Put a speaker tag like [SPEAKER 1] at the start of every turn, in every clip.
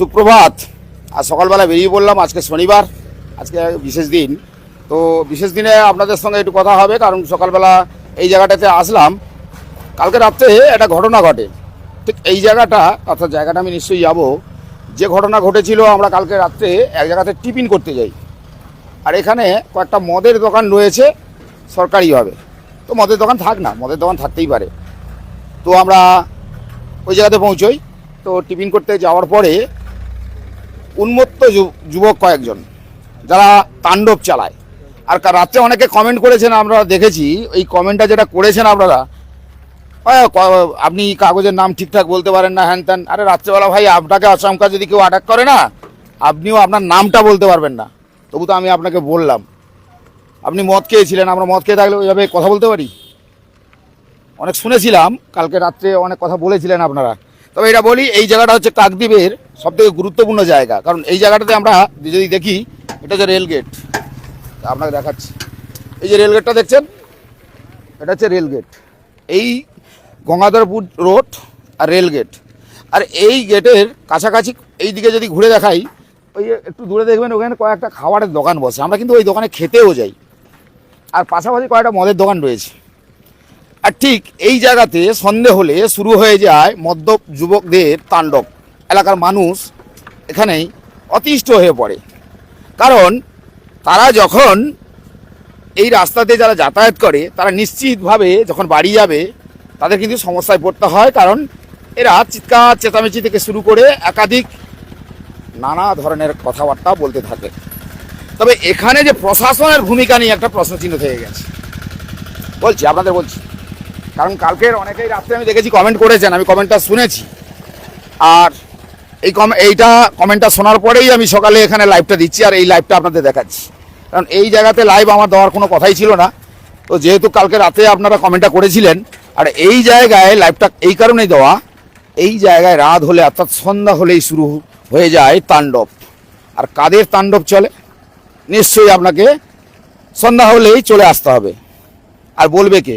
[SPEAKER 1] সুপ্রভাত। আজ সকালবেলা বেরিয়ে পড়লাম, আজকে শনিবার, আজকে বিশেষ দিন। তো বিশেষ দিনে আপনাদের সঙ্গে একটু কথা হবে, কারণ সকালবেলা এই জায়গাটাতে আসলাম। কালকে রাত্রে একটা ঘটনা ঘটে। ঠিক এই জায়গাটা, অর্থাৎ জায়গাটা আমি নিশ্চয়ই যাব। যে ঘটনা ঘটেছিল, আমরা কালকে রাত্রে এক জায়গাতে টিফিন করতে যাই। আর এখানে কয়েকটা মদের দোকান রয়েছে, সরকারিভাবে। তো মদের দোকান থাক না, মদের দোকান থাকতেই পারে। তো আমরা ওই জায়গাতে পৌঁছই। তো টিফিন করতে যাওয়ার পরে উন্মত্ত যুবক কয়েকজন, যারা তাণ্ডব চালায়। আর রাত্রে অনেকে কমেন্ট করেছেন, আমরা দেখেছি, এই কমেন্টটা যেটা করেছেন আপনারা আপনি কাগজের নাম ঠিকঠাক বলতে পারেন না, হ্যান ত্যান। আরে রাত্রেবেলা ভাই, আপনাকে আচমকা যদি কেউ অ্যাটাক করে না, আপনিও আপনার নামটা বলতে পারবেন না। তবু তো আমি আপনাকে বললাম। আপনি মদ খেয়েছিলেন, আমরা মদ খেয়ে থাকলে ওইভাবে কথা বলতে পারি? অনেক শুনেছিলাম, কালকে রাত্রে অনেক কথা বলেছিলেন আপনারা। তবে এটা বলি, এই জায়গাটা হচ্ছে কাকদ্বীপের সব থেকে গুরুত্বপূর্ণ জায়গা। কারণ এই জায়গাটাতে আমরা যদি দেখি, এটা হচ্ছে রেলগেট আপনাকে দেখাচ্ছি। এই যে রেলগেটটা দেখছেন, এটা হচ্ছে রেলগেট এই গঙ্গাধরপুর রোড আর রেলগেট আর এই গেটের কাছাকাছি এই দিকে যদি ঘুরে দেখাই, ওই একটু দূরে দেখবেন, ওখানে কয়েকটা খাবারের দোকান বসে। আমরা কিন্তু ওই দোকানে খেতেও যাই। আর পাশাপাশি কয়েকটা মদের দোকান রয়েছে। আর ঠিক এই জায়গাতে সন্ধে হলে শুরু হয়ে যায় মদ্যপ যুবকদের তাণ্ডব। এলাকার মানুষ এখানেই অতিষ্ঠ হয়ে পড়ে। কারণ তারা যখন এই রাস্তাতে যারা যাতায়াত করে, তারা নিশ্চিতভাবে যখন বাড়ি যাবে, তাদের কিন্তু সমস্যায় পড়তে হয়। কারণ এরা চিৎকার, চেঁচামেচি থেকে শুরু করে একাধিক নানা ধরনের কথাবার্তা বলতে থাকে। তবে এখানে যে প্রশাসনের ভূমিকা নিয়ে একটা প্রশ্নচিহ্ন থেকে গেছে। বলছি, আপনাদের বলছি। কারণ কালকের অনেকেই রাত্রে আমি দেখেছি কমেন্ট করেছেন, আমি কমেন্টটা শুনেছি। আর এই কম এইটা কমেন্টটা শোনার পরেই আমি সকালে এখানে লাইভটা দিচ্ছি, আর এই লাইভটা আপনাদের দেখাচ্ছি। কারণ এই জায়গাতে লাইভ আমার দেওয়ার কোনো কথাই ছিল না। তো যেহেতু কালকে রাতে আপনারা কমেন্টটা করেছিলেন, আর এই জায়গায় লাইভটা এই কারণেই দেওয়া, এই জায়গায় রাত হলে অর্থাৎ সন্ধ্যা হলেই শুরু হয়ে যায় তাণ্ডব। আর কাদের তাণ্ডব চলে? নিশ্চয়ই আপনাকে সন্ধ্যা হলেই চলে আসতে হবে। আর বলবে কে?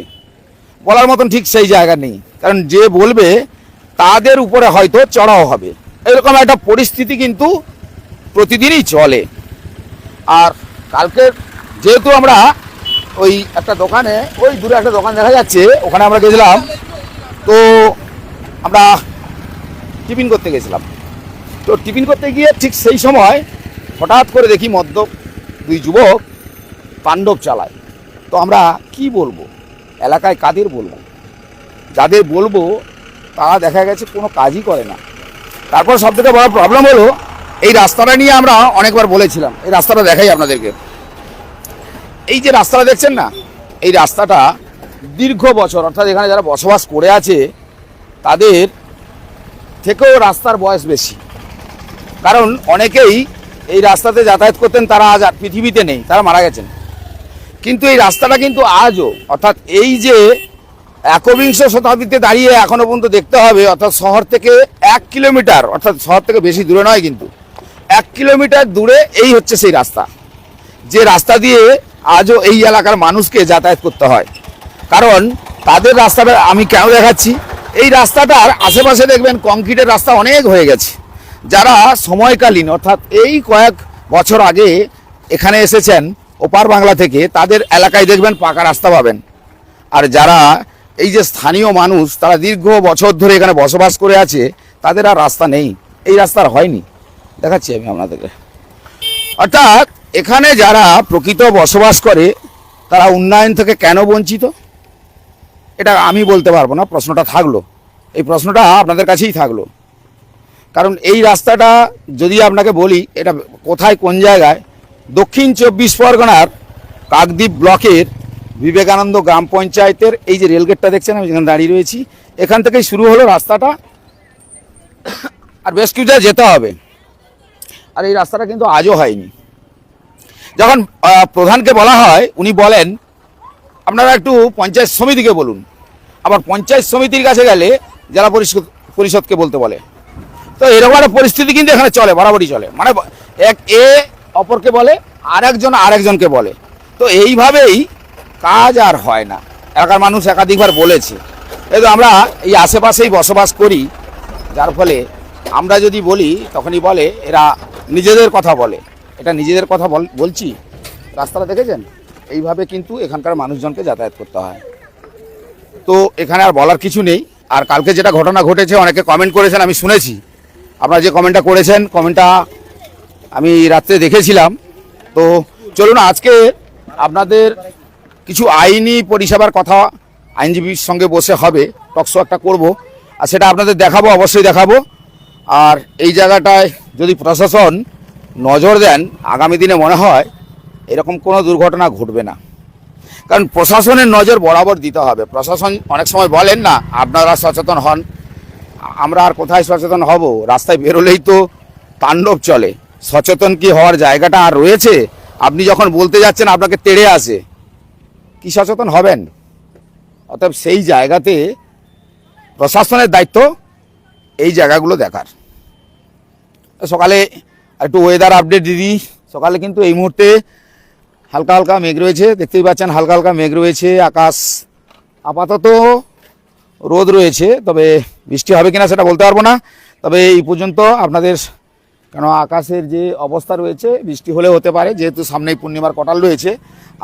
[SPEAKER 1] বলার মতন ঠিক সেই জায়গা নেই। কারণ যে বলবে, তাদের উপরে হয়তো চড়াও হবে। এরকম একটা পরিস্থিতি কিন্তু প্রতিদিনই চলে। আর কালকে যেহেতু আমরা ওই একটা দোকানে, ওই দূরে একটা দোকান দেখা যাচ্ছে, ওখানে আমরা গেছিলাম। তো আমরা টিফিন করতে গেছিলাম। তো টিফিন করতে গিয়ে ঠিক সেই সময় হঠাৎ করে দেখি মদ্য দুই যুবক পাণ্ডব চালায়। তো আমরা কি বলব? এলাকায় কাদের বলব? যাদের বলব, তারা দেখা গেছে কোনো কাজই করে না। তারপর সব থেকে বড় প্রবলেম হলো, এই রাস্তাটা নিয়ে আমরা অনেকবার বলেছিলাম। এই রাস্তাটা দেখাই আপনাদেরকে। এই যে রাস্তাটা দেখছেন না, এই রাস্তাটা দীর্ঘ বছর, অর্থাৎ এখানে যারা বসবাস করে আছে, তাদের থেকেও রাস্তার বয়স বেশি। কারণ অনেকেই এই রাস্তাতে যাতায়াত করতেন, তারা আজ পৃথিবীতে নেই, তারা মারা গেছেন। কিন্তু এই রাস্তাটা কিন্তু আজও, অর্থাৎ এই যে একবিংশ শতাব্দীতে দাঁড়িয়ে এখনও পর্যন্ত দেখতে হবে, অর্থাৎ শহর থেকে এক কিলোমিটার, অর্থাৎ শহর থেকে বেশি দূরে নয় কিন্তু, এক কিলোমিটার দূরে এই হচ্ছে সেই রাস্তা। যে রাস্তা দিয়ে আজও এই এলাকার মানুষকে যাতায়াত করতে হয়। কারণ তাদের রাস্তাটা আমি কেন দেখাচ্ছি? এই রাস্তাটার আশেপাশে দেখবেন কংক্রিটের রাস্তা অনেক হয়ে গেছে। যারা সময়কালীন, অর্থাৎ এই কয়েক বছর আগে এখানে এসেছেন ওপার বাংলা থেকে তাদের এলাকায় দেখবেন পাকা রাস্তা পাবেন। আর যারা এই যে স্থানীয় মানুষ, তারা দীর্ঘ বছর ধরে এখানে বসবাস করে আছে, তাদের আর রাস্তা নেই। এই রাস্তার হয়নি। দেখাচ্ছি আমি আপনাদেরকে। অর্থাৎ এখানে যারা প্রকৃত বসবাস করে, তারা উন্নয়ন থেকে কেন বঞ্চিত? এটা আমি বলতে পারব না, প্রশ্নটা থাকল। এই প্রশ্নটা আপনাদের কাছেই থাকল। কারণ এই রাস্তাটা যদি আপনাকে বলি, এটা কোথায়, কোন জায়গায় দক্ষিণ চব্বিশ পরগনার কাকদ্বীপ ব্লকের বিবেকানন্দ গ্রাম পঞ্চায়েতের এই যে রেলগেটটা দেখছেন, আমি যেখানে দাঁড়িয়ে রয়েছি, এখান থেকেই শুরু হলো রাস্তাটা। আর বেশ কিছু জায়গায় যেতে হবে। আর এই রাস্তাটা কিন্তু আজও হয়নি। যখন প্রধানকে বলা হয়, উনি বলেন, আপনারা একটু পঞ্চায়েত সমিতিকে বলুন। আবার পঞ্চায়েত সমিতির কাছে গেলে জেলা পরিষদ, পরিষদকে বলতে বলে। তো এরকম একটা পরিস্থিতি কিন্তু এখানে চলে বরাবরই চলে। মানে এক, এ অপরকে বলে আর আরেকজন আরেকজনকে বলে। তো এইভাবেই কাজ আর হয় না। এলাকার মানুষ একাধিকবার বলেছে। এই তো আমরা এই আশেপাশেই বসবাস করি, যার ফলে আমরা যদি বলি, তখনই বলে, এরা নিজেদের কথা বলে। এটা নিজেদের কথা বল- বলছি? রাস্তাটা দেখেছেন? এইভাবে কিন্তু এখানকার মানুষজনকে যাতায়াত করতে হয়। তো এখানে আর বলার কিছু নেই। আর কালকে যেটা ঘটনা ঘটেছে, অনেকে কমেন্ট করেছেন, আমি শুনেছি। আপনারা যে কমেন্টটা করেছেন কমেন্টটা আমি রাত্রে দেখেছিলাম। তো চলুন আজকে আপনাদের কিছু আইনি পরিষেবার কথা আইনজীবীর সঙ্গে বসে হবে টকশো একটা করব, আর সেটা আপনাদের দেখাবো, অবশ্যই দেখাবো। আর এই জায়গাটায় যদি প্রশাসন নজর দেন, আগামী দিনে মনে হয় এরকম কোনো দুর্ঘটনা ঘটবে না। কারণ প্রশাসনের নজর বরাবর দিতে হবে। প্রশাসন অনেক সময় বলেন না, আপনারা সচেতন হন। আমরা আর কোথায় সচেতন হব? রাস্তায় বেরোলেই তো তাণ্ডব চলে। সচেতন কি হওয়ার জায়গাটা আর রয়েছে? আপনি যখন বলতে যাচ্ছেন, আপনাকে তেড়ে আসে। কি সচেতন হবেন? অতএব সেই জায়গাতে প্রশাসনের দায়িত্ব এই জায়গাগুলো দেখার। সকালে একটু ওয়েদার আপডেট দিদি সকালে কিন্তু এই মুহূর্তে হালকা হালকা মেঘ রয়েছে। দেখতেই পাচ্ছেন, হালকা হালকা মেঘ রয়েছে। আকাশ আপাতত রোদ রয়েছে, তবে বৃষ্টি হবে কিনা সেটা বলতে পারব না। তবে এই পর্যন্ত আপনাদের কেন আকাশের যে অবস্থা রয়েছে, বৃষ্টি হলে হতে পারে, যেহেতু সামনেই পূর্ণিমার কটাল রয়েছে।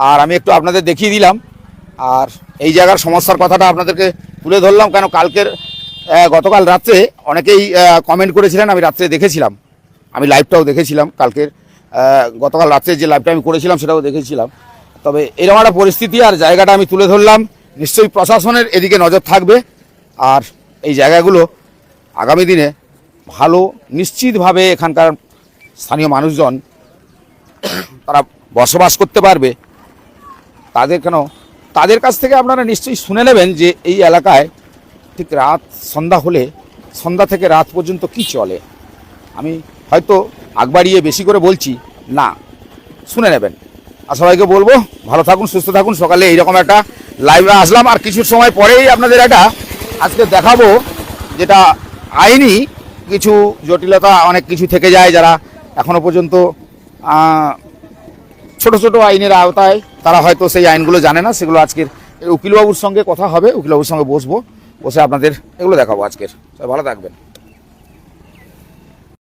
[SPEAKER 1] আর আমি একটু আপনাদের দেখিয়ে দিলাম। আর এই জায়গার সমস্যার কথাটা আপনাদেরকে তুলে ধরলাম, কেন কালকের গতকাল রাত্রে অনেকেই কমেন্ট করেছিলেন, আমি রাত্রে দেখেছিলাম। আমি লাইভটাও দেখেছিলাম কালকের গতকাল রাত্রে যে লাইভটা আমি করেছিলাম সেটাও দেখেছিলাম। তবে এরকম একটা পরিস্থিতি আর জায়গাটা আমি তুলে ধরলাম। নিশ্চয়ই প্রশাসনের এদিকে নজর থাকবে। আর এই জায়গাগুলো আগামী দিনে ভালো, নিশ্চিতভাবে এখানকার স্থানীয় মানুষজন তারা বসবাস করতে পারবে। তাদের কেন? তাদের কাছ থেকে আপনারা নিশ্চয়ই শুনে নেবেন যে এই এলাকায় ঠিক রাত সন্ধ্যা হলে, সন্ধ্যা থেকে রাত পর্যন্ত কি চলে? আমি হয়তো আগবাড়িয়ে বেশি করে বলছি, না, শুনে নেবেন। আর সবাইকে বলব, ভালো থাকুন, সুস্থ থাকুন, সকালে এইরকম একটা লাইভে আসলাম। আর কিছু সময় পরেই আপনাদের একটা আজকে দেখাবো, যেটা আইনি কিছু জটিলতা, অনেক কিছু থেকে যায় যারা এখনও পর্যন্ত ছোট ছোট আইনের আওতায় তারা হয়তো সেই আইনগুলো জানে না, সেগুলো আজকের, উকিলবাবুর সঙ্গে কথা হবে, উকিলবাবুর সঙ্গে বসবো, বসে আপনাদের এগুলো দেখাবো আজকের। ভালো থাকবেন।